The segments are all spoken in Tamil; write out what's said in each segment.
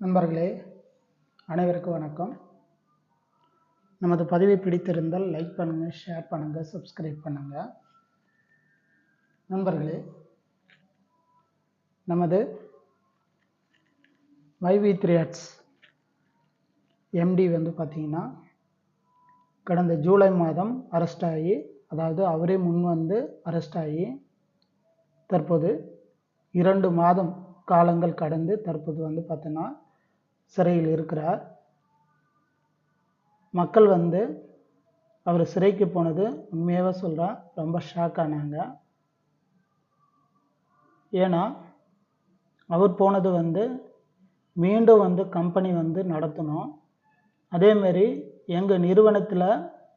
நண்பர்களே அனைவருக்கும் வணக்கம். நமது பதிவை பிடித்திருந்தால் லைக் பண்ணுங்கள் ஷேர் பண்ணுங்கள் சப்ஸ்கிரைப் பண்ணுங்கள் நண்பர்களே நமது வைவி த்ரீ எம்டி வந்து பார்த்திங்கன்னா கடந்த ஜூலை மாதம் அரெஸ்ட் ஆகி அதாவது அவரே முன் வந்து அரெஸ்ட் ஆகி தற்போது இரண்டு மாதம் காலங்கள் கடந்து தற்போது வந்து பார்த்தோன்னா சிறையில் இருக்கிறார். மக்கள் வந்து அவர் சிறைக்கு போனது உண்மையாகவே சொல்கிறா ரொம்ப ஷாக் ஆனாங்க. ஏன்னா அவர் போனது வந்து மீண்டும் வந்து கம்பெனி வந்து நடத்தணும். அதேமாரி எங்கள் நிறுவனத்தில்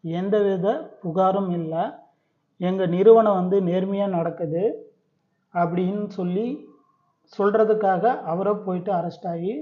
எந்தவித புகாரும் இல்லை. எங்கள் நிறுவனம் வந்து நேர்மையாக நடக்குது அப்படின்னு சொல்லி சொல்கிறதுக்காக அவரை போயிட்டு அரெஸ்ட் ஆகி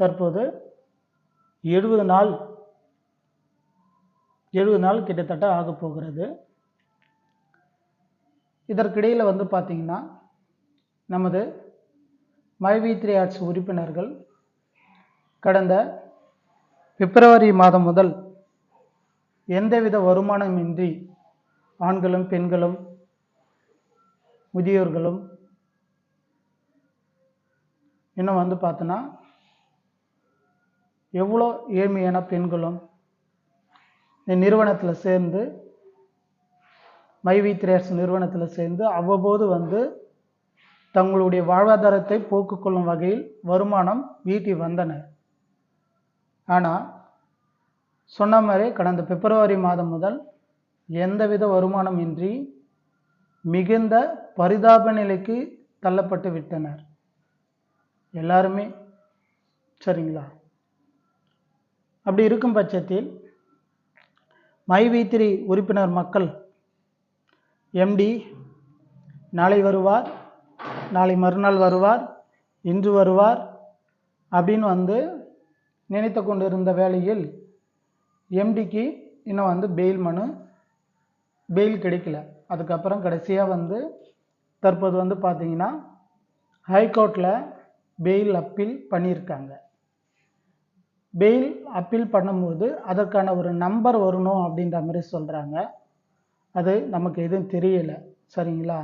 தற்போது எழுபது நாள் எழுபது நாள் கிட்டத்தட்ட ஆக போகிறது. இதற்கிடையில் வந்து பார்த்திங்கன்னா நமது மைவி த்ரீ ஆர்ட்ஸ் உறுப்பினர்கள் கடந்த பிப்ரவரி மாதம் முதல் எந்தவித வருமானமின்றி ஆண்களும் பெண்களும் முதியோர்களும் இன்னும் வந்து பார்த்தோன்னா எவ்வளோ ஏழ்மையான பெண்களும் இந்த நிறுவனத்தில் சேர்ந்து மைவி திரேஸ் நிறுவனத்தில் சேர்ந்து அவ்வப்போது வந்து தங்களுடைய வாழ்வாதாரத்தை போக்குக்கொள்ளும் வகையில் வருமானம் ஈட்டி வந்தனர். ஆனால் சொன்ன மாதிரி கடந்த பிப்ரவரி மாதம் முதல் எந்தவித வருமானமின்றி மிகுந்த பரிதாப நிலைக்கு தள்ளப்பட்டு விட்டனர். எல்லாருமே சரிங்களா? அப்படி இருக்கும் பட்சத்தில் மை த்ரீ உறுப்பினர் மக்கள் எம்டி நாளை வருவார் நாளை மறுநாள் வருவார் இன்று வருவார் அப்படின்னு வந்து நினைத்து கொண்டிருந்த வேளையில் எம்டிக்கு இன்னும் வந்து பெயில் மனு பெயில் கிடைக்கல. அதுக்கப்புறம் கடைசியாக வந்து தற்போது வந்து பார்த்தீங்கன்னா ஹைகோர்ட்டில் பெயில் அப்பீல் பண்ணியிருக்காங்க. பெயில் அப்பீல் பண்ணும்போது அதற்கான ஒரு நம்பர் வரணும் அப்படின்ற மாதிரி சொல்கிறாங்க அது நமக்கு எதுவும் தெரியலை. சரிங்களா?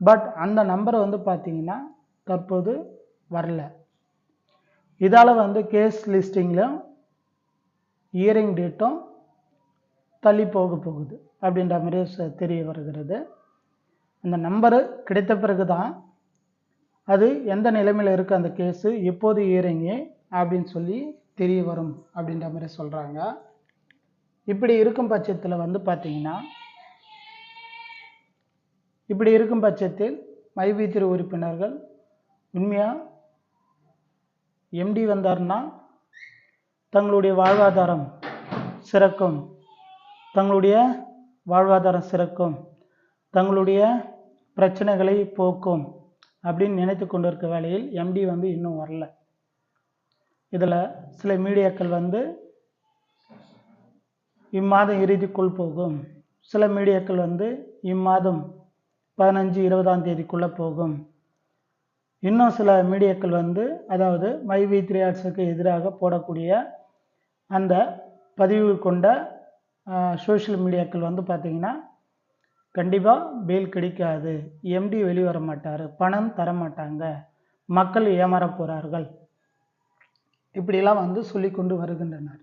பட் அந்த நம்பரை வந்து பார்த்தீங்கன்னா தற்போது வரல. இதால் வந்து கேஸ் லிஸ்டிங்கிலும் இயரிங் டேட்டும் தள்ளி போக போகுது அப்படின்ற மாதிரி தெரிய வருகிறது. அந்த நம்பரு கிடைத்த பிறகு தான் அது எந்த நிலைமையில் இருக்குது அந்த கேஸு எப்போது இயரிங்கு அப்படின்னு சொல்லி தெரிய வரும் அப்படின்ற மாதிரி சொல்கிறாங்க இப்படி இருக்கும் பட்சத்தில் வந்து பார்த்தீங்கன்னா இப்படி இருக்கும் பட்சத்தில் மைவீத்திர உறுப்பினர்கள் உண்மையாக எம்டி வந்தார்னா தங்களுடைய வாழ்வாதாரம் சிறக்கும். தங்களுடைய வாழ்வாதாரம் சிறக்கும். தங்களுடைய பிரச்சனைகளை போக்கும் அப்படின்னு நினைத்து கொண்டிருக்க வேளையில் எம்டி வந்து இன்னும் வரல. இதில் சில மீடியாக்கள் வந்து இம்மாதம் இறுதிக்குள் போகும். சில மீடியாக்கள் வந்து இம்மாதம் பதினஞ்சு இருபதாம் தேதிக்குள்ளே போகும். இன்னும் சில மீடியாக்கள் வந்து அதாவது மை வி த்ரீ ஆர்ட்ஸுக்கு எதிராக போடக்கூடிய அந்த பதிவு கொண்ட சோஷியல் மீடியாக்கள் வந்து பார்த்திங்கன்னா கண்டிப்பாக பெயில் கிடைக்காது. எம்டி வெளிவர மாட்டார். பணம் தர மாட்டாங்க மக்கள் ஏமாற போகிறார்கள் இப்படிலாம் வந்து சொல்லி கொண்டு வருகின்றனர்.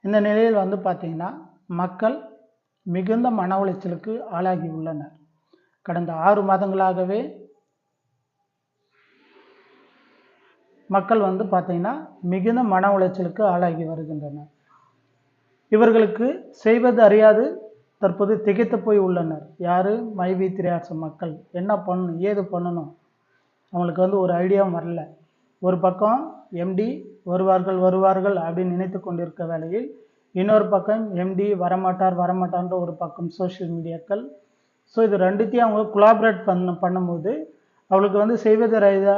இந்த நிலையில் வந்து பார்த்திங்கன்னா மக்கள் மிகுந்த மன உளைச்சலுக்கு ஆளாகி உள்ளனர். கடந்த ஆறு மாதங்களாகவே மக்கள் வந்து பார்த்தீங்கன்னா மிகுந்த மன உளைச்சலுக்கு ஆளாகி வருகின்றனர். இவர்களுக்கு செய்வது அறியாது தற்போது திகைத்து போய் உள்ளனர். யார்? மைவி திரையாட்சி மக்கள். என்ன பண்ணணும்? ஏது பண்ணணும்? அவங்களுக்கு வந்து ஒரு ஐடியாவும் வரல. ஒரு பக்கம் எம்டி வருவார்கள் வருவார்கள் அப்படின்னு நினைத்து கொண்டிருக்க வேளையில் இன்னொரு பக்கம் எம்டி வரமாட்டார் வரமாட்டார்ன்ற ஒரு பக்கம் சோஷியல் மீடியாக்கள் ஸோ இது ரெண்டுத்தையும் அவங்க கொலாபரேட் பண்ண பண்ணும்போது அவளுக்கு வந்து செய்வது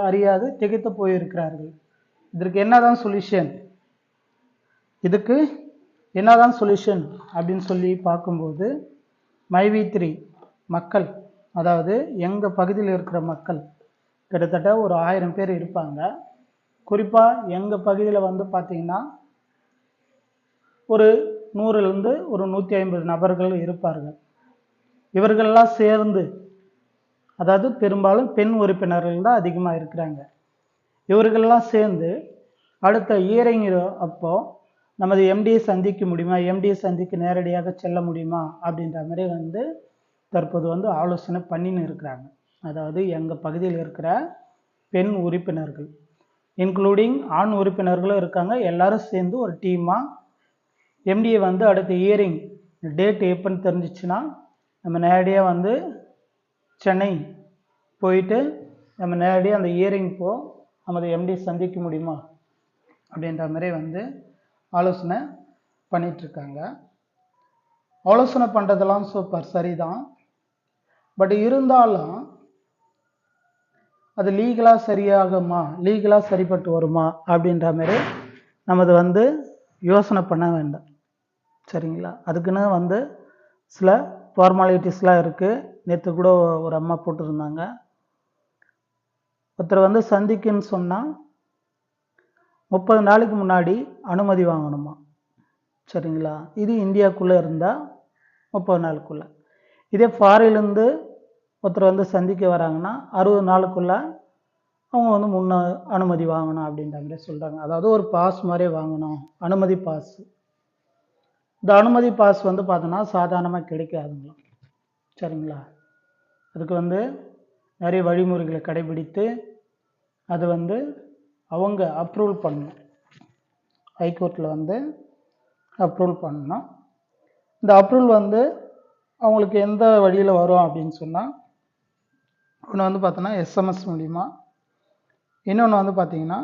அறியாது திகைத்து போயிருக்கிறார்கள். இதற்கு என்னதான் சொல்யூஷன் இதுக்கு என்னதான் சொல்யூஷன் அப்படின்னு சொல்லி பார்க்கும்போது மைவி த்ரீ மக்கள் அதாவது எங்கள் பகுதியில் இருக்கிற மக்கள் கிட்டத்தட்ட ஒரு ஆயிரம் பேர் இருப்பாங்க. குறிப்பாக எங்கள் பகுதியில் வந்து பார்த்தீங்கன்னா ஒரு நூறுலேருந்து ஒரு நூற்றி ஐம்பது நபர்கள் இருப்பார்கள். இவர்கள்லாம் சேர்ந்து அதாவது பெரும்பாலும் பெண் உறுப்பினர்கள் தான் அதிகமாக இருக்கிறாங்க. இவர்கள்லாம் சேர்ந்து அடுத்த இயரிங் அப்போ நமது எம்டியை சந்திக்க முடியுமா? எம்டியை சந்திக்க நேரடியாக செல்ல முடியுமா? அப்படின்ற மாதிரி வந்து தற்போது வந்து ஆலோசனை பண்ணின்னு இருக்கிறாங்க. அதாவது எங்கள் பகுதியில் இருக்கிற பெண் உறுப்பினர்கள். இன்க்ளூடிங் ஆண் உறுப்பினர்களும் இருக்காங்க. எல்லாரும் சேர்ந்து ஒரு டீமாக எம்டிஏ வந்து அடுத்த இயரிங் டேட் எப்போன்னு தெரிஞ்சிச்சுன்னா நம்ம நேரடியாக வந்து சென்னை போயிட்டு நம்ம நேரடியாக அந்த இயரிங் போ நமது எம்டி சந்திக்க முடியுமா? அப்படின்ற மாதிரி வந்து ஆலோசனை பண்ணிகிட்ருக்காங்க ஆலோசனை பண்ணுறதெல்லாம் சூப்பர் சரிதான். பட் இருந்தாலும் அது லீகலாக சரியாகுமா? லீகலாக சரிப்பட்டு வருமா? அப்படின்ற மாதிரி நமது வந்து யோசனை பண்ண வேண்டாம். சரிங்களா? அதுக்குன்னு வந்து சில ஃபார்மாலிட்டிஸ்லாம் இருக்குது நேற்று கூட ஒரு அம்மா போட்டிருந்தாங்க. ஒருத்தர் வந்து சந்திக்குன்னு சொன்னால் முப்பது நாளைக்கு முன்னாடி அனுமதி வாங்கணுமா? சரிங்களா? இது இந்தியாவுக்குள்ளே இருந்தால் முப்பது நாளுக்குள்ளே. இதே ஃபாரின்லேருந்து ஒருத்தர் வந்து சந்திக்க வராங்கன்னா அறுபது நாளுக்குள்ளே அவங்க வந்து முன்ன அனுமதி வாங்கணும் அப்படின்ற மாதிரி சொல்கிறாங்க அதாவது ஒரு பாஸ் மாதிரி வாங்கணும். அனுமதி பாஸ் இந்த அனுமதி பாஸ் வந்து பார்த்தோன்னா சாதாரணமாக கிடைக்காதுங்களா சரிங்களா? அதுக்கு வந்து நிறைய வழிமுறைகளை கடைபிடித்து அது வந்து அவங்க அப்ரூவல் பண்ணணும். ஹைகோர்ட்டில் வந்து அப்ரூவல் பண்ணணும். இந்த அப்ரூவல் வந்து அவங்களுக்கு எந்த வழியில் வரும் அப்படின்னு சொன்னால் ஒன்று வந்து பார்த்தோன்னா எஸ்எம்எஸ் மூலிமா இன்னொன்று வந்து பார்த்தீங்கன்னா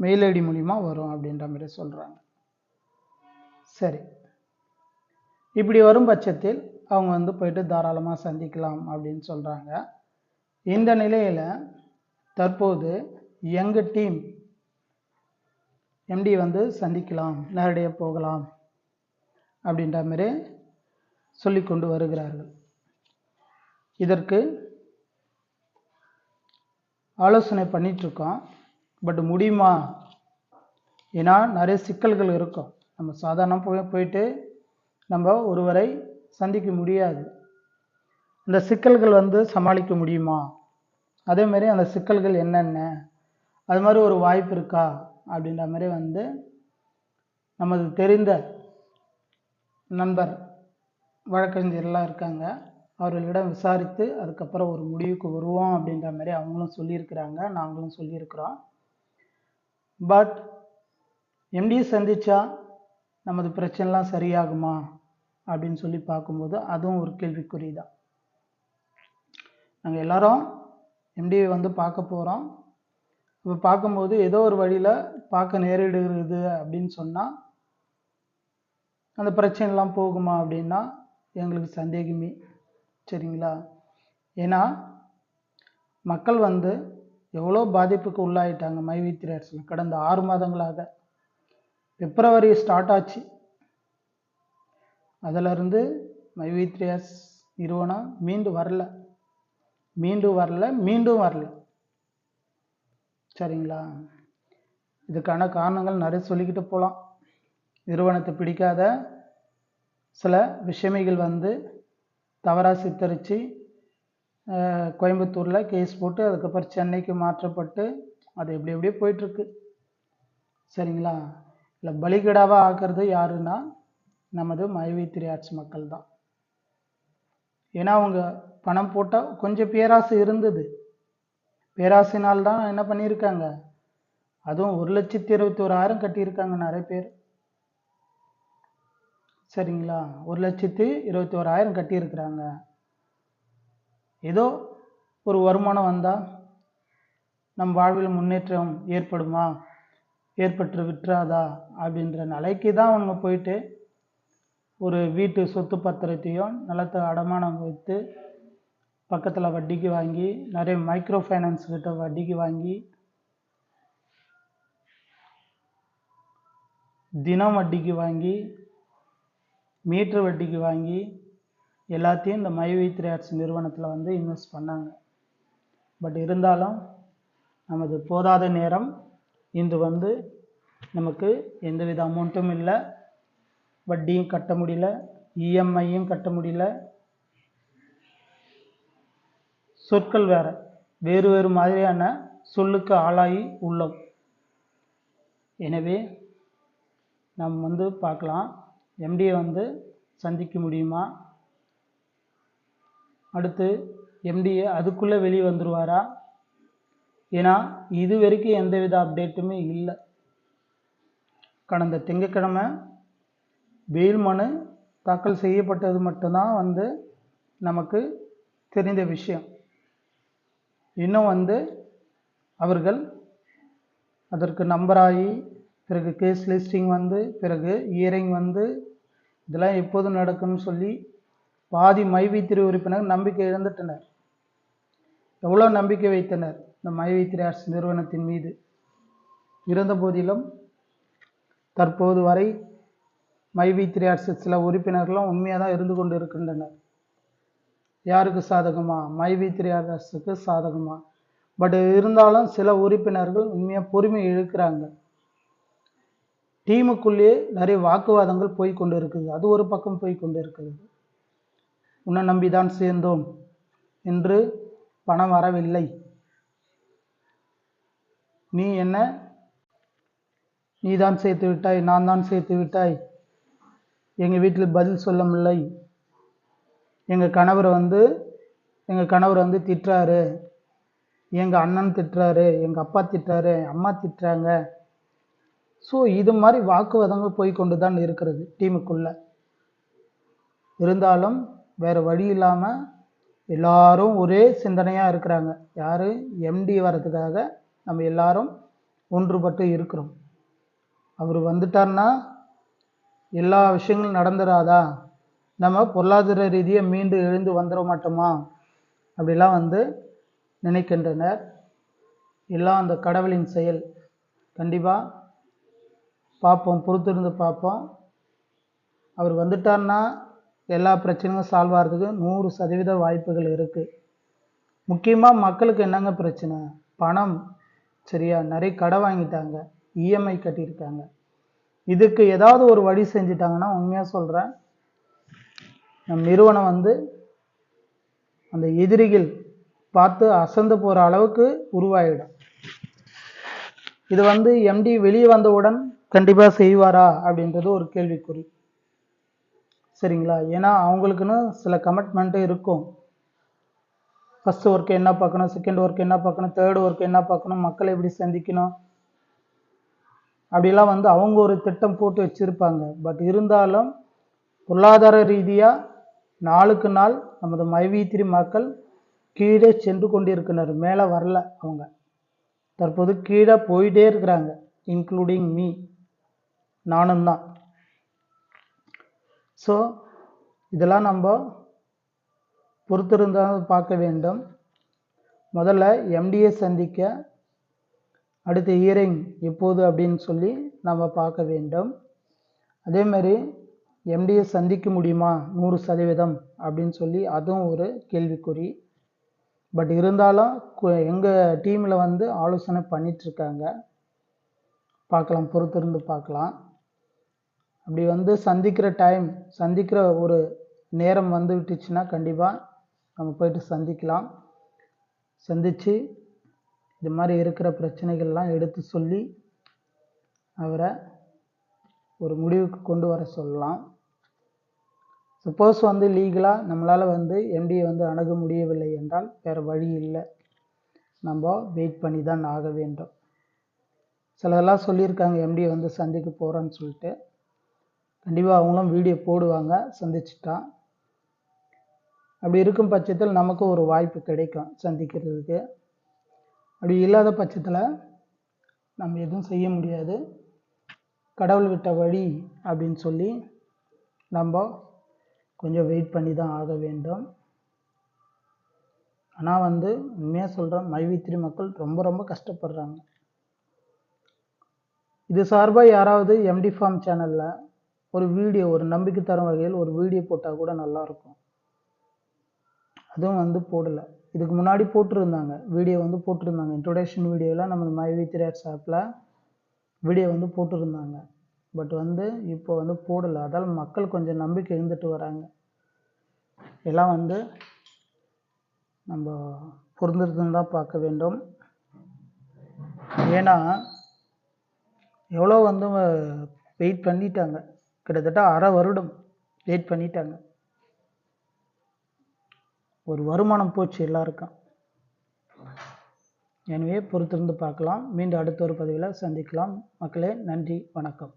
மெயில் ஐடி மூலிமா வரும் அப்படின்ற மாதிரி சொல்கிறாங்க சரி. இப்படி வரும் பட்சத்தில் அவங்க வந்து போயிட்டு தாராளமாக சந்திக்கலாம் அப்படின்னு சொல்கிறாங்க இந்த நிலையில் தற்போது எங்கள் டீம் எம்டி வந்து சந்திக்கலாம் நேரடியாக போகலாம் அப்படின்ற மாதிரி சொல்லி கொண்டு வருகிறார்கள். இதற்கு ஆலோசனை பண்ணிகிட்ருக்கோம் பட் முடியுமா? ஏன்னா நிறைய சிக்கல்கள் இருக்கும். நம்ம சாதாரண போய் போயிட்டு நம்ம ஒருவரை சந்திக்க முடியாது. அந்த சிக்கல்கள் வந்து சமாளிக்க முடியுமா? அதேமாதிரி அந்த சிக்கல்கள் என்னென்ன? அது மாதிரி ஒரு வாய்ப்பு இருக்கா? அப்படின்ற மாதிரி வந்து நமது தெரிந்த நண்பர் வழக்கறிஞர்லாம் இருக்காங்க. அவர்களிடம் விசாரித்து அதுக்கப்புறம் ஒரு முடிவுக்கு வருவோம் அப்படின்ற மாதிரி அவங்களும் சொல்லியிருக்கிறாங்க நாங்களும் சொல்லியிருக்கிறோம். பட் எம்டி சந்திச்சா நமது பிரச்சனைலாம் சரியாகுமா அப்படின்னு சொல்லி பார்க்கும்போது அதுவும் ஒரு கேள்விக்குறி தான் நாங்கள் எல்லாரும் எம்டியை வந்து பார்க்க போகிறோம் இப்போ பார்க்கும்போது ஏதோ ஒரு வழியில் பார்க்க நேரிடுகிறது அப்படின்னு சொன்னால் அந்த பிரச்சனைலாம் போகுமா அப்படின்னா எங்களுக்கு சந்தேகமே. சரிங்களா? ஏன்னா மக்கள் வந்து எவ்வளோ பாதிப்புக்கு உள்ளாயிட்டாங்க மைவி திரேட்ஸில் கடந்த ஆறு மாதங்களாக. பிப்ரவரி ஸ்டார்ட் ஆச்சு. அதிலிருந்து மைவி நிறுவனம் மீண்டும் வரல. மீண்டும் வரல மீண்டும் வரல. சரிங்களா? இதுக்கான காரணங்கள் நிறைய சொல்லிக்கிட்டு போகலாம் நிறுவனத்தை பிடிக்காத சில விஷமிகள் வந்து தவறாக சித்தரித்து கோயம்புத்தூரில் கேஸ் போட்டு அதுக்கப்புறம் சென்னைக்கு மாற்றப்பட்டு அது எப்படி எப்படியோ போயிட்டுருக்கு. சரிங்களா? இல்லை பலிகடாவாக ஆக்கிறது யாருன்னா நமது மயவித்திரி ஆட்சி மக்கள் தான். ஏன்னா அவங்க பணம் போட்டால் கொஞ்சம் பேராசை இருந்தது. பேராசைனால் தான் என்ன பண்ணியிருக்காங்க? அதுவும் ஒரு லட்சத்தி இருபத்தி ஓராயிரம் கட்டியிருக்காங்க நிறைய பேர். சரிங்களா? ஒரு லட்சத்து இருபத்தி ஓராயிரம் கட்டியிருக்கிறாங்க. ஏதோ ஒரு வருமானம் வந்தால் நம் வாழ்வில் முன்னேற்றம் ஏற்படுமா? ஏற்பட்டு விட்டுறாதா? அப்படின்ற நிலைக்கு தான் அவங்க போயிட்டு ஒரு வீட்டு சொத்து பத்திரத்தையும் நிலத்தை அடமானம் வைத்து பக்கத்தில் வட்டிக்கு வாங்கி நிறைய மைக்ரோ ஃபைனான்ஸ் கிட்ட வட்டிக்கு வாங்கி தினம் வட்டிக்கு வாங்கி மீட்டர் வட்டிக்கு வாங்கி எல்லாத்தையும் இந்த மைவி த்ரீ ஆர்ட்ஸ் நிறுவனத்தில் வந்து இன்வெஸ்ட் பண்ணாங்க. பட் இருந்தாலும் நமது போதாத நேரம் இன்று வந்து நமக்கு எந்தவித அமௌண்ட்டும் இல்லை. வட்டியும் கட்ட முடியல இஎம்ஐயும் கட்ட முடியல. சொற்கள் வேறு வேறு வேறு மாதிரியான சொல்லுக்கு ஆளாகி உள்ளோம். எனவே நாம் வந்து பார்க்கலாம். எம்டியை வந்து சந்திக்க முடியுமா? அடுத்து எம்டிஏ அதுக்குள்ளே வெளியே வந்துடுவாரா ஏன்னா இது வரைக்கும் எந்தவித அப்டேட்டுமே இல்லை. கடந்த திங்கக்கிழமை பெயில் மனு தாக்கல் செய்யப்பட்டது மட்டும்தான் வந்து நமக்கு தெரிந்த விஷயம். இன்னும் வந்து அவர்கள் அதற்கு நம்பராகி பிறகு கேஸ் லிஸ்டிங் வந்து பிறகு இயரிங் வந்து இதெல்லாம் எப்போது நடக்கும்னு சொல்லி பாதி மைவைத்திரி உறுப்பினர் நம்பிக்கை இழந்துட்டனர். எவ்வளோ நம்பிக்கை வைத்தனர்? இந்த மைவைத்திரி அரசு நிறுவனத்தின் மீது. இருந்த போதிலும் தற்போது வரை மைவைத்திரி அரசு சில உறுப்பினர்களும் உண்மையாக தான் இருந்து கொண்டு இருக்கின்றனர் யாருக்கு சாதகமா? மைவைத்திரி ஆர்ட்ஸுக்கு சாதகமா? பட் இருந்தாலும் சில உறுப்பினர்கள் உண்மையாக பொறுமை இழுக்கிறாங்க. டீமுக்குள்ளேயே நிறைய வாக்குவாதங்கள் போய் கொண்டு இருக்குது அது ஒரு பக்கம் போய் கொண்டு இருக்கிறது உன்னை நம்பிதான் சேர்ந்தோம் என்று பணம் வரவில்லை. நீ என்ன? நீ தான் சேர்த்து விட்டாய் நான் தான் சேர்த்து விட்டாய். எங்கள் வீட்டில் பதில் சொல்ல முடியலை எங்கள் கணவர் வந்து எங்கள் கணவர் வந்து திட்டுறாரு. எங்கள் அண்ணன் திட்டுறாரு எங்கள் அப்பா திட்டுறாரு அம்மா திட்டுறாங்க. ஸோ இது மாதிரி வாக்குவாதங்கள் போய்கொண்டு தான் இருக்கிறது டீமுக்குள்ளே. இருந்தாலும் வேறு வழி இல்லாமல் எல்லாரும் ஒரே சிந்தனையாக இருக்கிறாங்க. யார்? எம்டி வர்றதுக்காக நம்ம எல்லாரும் ஒன்றுபட்டு இருக்கிறோம். அவர் வந்துட்டார்னா எல்லா விஷயங்களும் நடந்துடாதா நம்ம பொருளாதார ரீதியாக மீண்டு எழுந்து வந்துட மாட்டோமா? அப்படிலாம் வந்து நினைக்கின்றனர். எல்லாம் அந்த கடவுளின் செயல். கண்டிப்பாக பார்ப்போம் பொறுத்திருந்து பார்ப்போம் அவர் வந்துட்டார்னா எல்லா பிரச்சனையும் சால்வ் ஆகிறதுக்கு நூறு சதவீத வாய்ப்புகள் இருக்குது முக்கியமாக மக்களுக்கு என்னங்க பிரச்சனை? பணம். சரியா? நிறைய கடை வாங்கிட்டாங்க. இஎம்ஐ கட்டியிருக்காங்க. இதுக்கு ஏதாவது ஒரு வழி செஞ்சிட்டாங்கன்னா உண்மையாக சொல்கிறேன் நம் நிறுவனம் வந்து அந்த எதிரிகள் பார்த்து அசந்து போகிற அளவுக்கு உருவாயிடும். இது வந்து எம்டி வெளியே வந்தவுடன் கண்டிப்பாக செய்வாரா அப்படின்றது ஒரு கேள்விக்குறி. சரிங்களா? ஏன்னா அவங்களுக்குன்னு சில கமிட்மெண்ட்டு இருக்கும். ஃபஸ்ட்டு ஒர்க் என்ன பார்க்கணும் செகண்ட் ஒர்க் என்ன பார்க்கணும் தேர்ட் ஒர்க் என்ன பார்க்கணும் மக்களை எப்படி சந்திக்கணும்? அப்படிலாம் வந்து அவங்க ஒரு திட்டம் போட்டு வச்சுருப்பாங்க. பட் இருந்தாலும் பொருளாதார ரீதியாக நாளுக்கு நாள் நமது மைவீத்திரி மக்கள் கீழே சென்று கொண்டிருக்கின்றனர். மேலே வரல அவங்க. தற்போது கீழே போயிட்டே இருக்கிறாங்க இன்க்ளூடிங் மீ நானும் தான் ஸோ இதெல்லாம் நம்ம பொறுத்திருந்தால் பார்க்க வேண்டும். முதல்ல எம்டிஏ சந்திக்க அடுத்த இயரிங் எப்போது அப்படின்னு சொல்லி நம்ம பார்க்க வேண்டும். அதே மாதிரி எம்டிஏ சந்திக்க முடியுமா? நூறு சதவீதம் அப்படின்னு சொல்லி அதுவும் ஒரு கேள்விக்குறி. பட் இருந்தாலும் எங்கள் டீமில் வந்து ஆலோசனை பண்ணிகிட்ருக்காங்க பார்க்கலாம் பொறுத்திருந்து பார்க்கலாம். அப்படி வந்து சந்திக்கிற டைம் சந்திக்கிற ஒரு நேரம் வந்து விட்டுச்சுன்னா கண்டிப்பாக நம்ம போயிட்டு சந்திக்கலாம். சந்தித்து இது மாதிரி இருக்கிற பிரச்சனைகள்லாம் எடுத்து சொல்லி அவரை ஒரு முடிவுக்கு கொண்டு வர சொல்லலாம். சப்போஸ் வந்து லீகலாக நம்மளால் வந்து எம்டியை வந்து அணுக முடியவில்லை என்றால் வேறு வழி இல்லை. நம்ம வெயிட் பண்ணி தான் ஆக வேண்டும். சிலதெல்லாம் சொல்லியிருக்காங்க எம்டியை வந்து சந்திக்க போகிறோன்னு சொல்லிட்டு. கண்டிப்பாக அவங்களும் வீடியோ போடுவாங்க சந்திச்சிட்டா. அப்படி இருக்கும் பட்சத்தில் நமக்கு ஒரு வாய்ப்பு கிடைக்கும் சந்திக்கிறதுக்கு. அப்படி இல்லாத பட்சத்தில் நம்ம எதுவும் செய்ய முடியாது. கடவுள் விட்ட வழி அப்படின்னு சொல்லி நம்ம கொஞ்சம் வெயிட் பண்ணி தான் ஆக வேண்டும். ஆனால் வந்து உண்மையாக சொல்கிறேன் மைவித்திரி மக்கள் ரொம்ப ரொம்ப கஷ்டப்படுறாங்க. இது சார்பாக யாராவது எம்டி ஃபார்ம் சேனலில் ஒரு வீடியோ ஒரு நம்பிக்கை தரும் வகையில் ஒரு வீடியோ போட்டால் கூட நல்லாயிருக்கும் அதுவும் வந்து போடலை. இதுக்கு முன்னாடி போட்டிருந்தாங்க. வீடியோ வந்து போட்டிருந்தாங்க. இன்ட்ரொடக்ஷன் வீடியோவில் நம்ம மைவித்திரி வி ஆப்பில் வீடியோ வந்து போட்டிருந்தாங்க. பட் வந்து இப்போ வந்து போடலை. அதால் மக்கள் கொஞ்சம் நம்பிக்கை இருந்துட்டு வராங்க. எல்லாம் வந்து நம்ம பொருந்திருந்துன்னு தான் பார்க்க வேண்டும். ஏன்னா எவ்வளோ வந்து வெயிட் பண்ணிட்டாங்க. கிட்டத்தட்ட அரை வருடம் வெயிட் பண்ணிட்டாங்க. ஒரு வருமானம் போச்சு எல்லாருக்கும். எனவே பொறுத்திருந்து பார்க்கலாம். மீண்டும் அடுத்த ஒரு பதிவில் சந்திக்கலாம். மக்களே நன்றி வணக்கம்.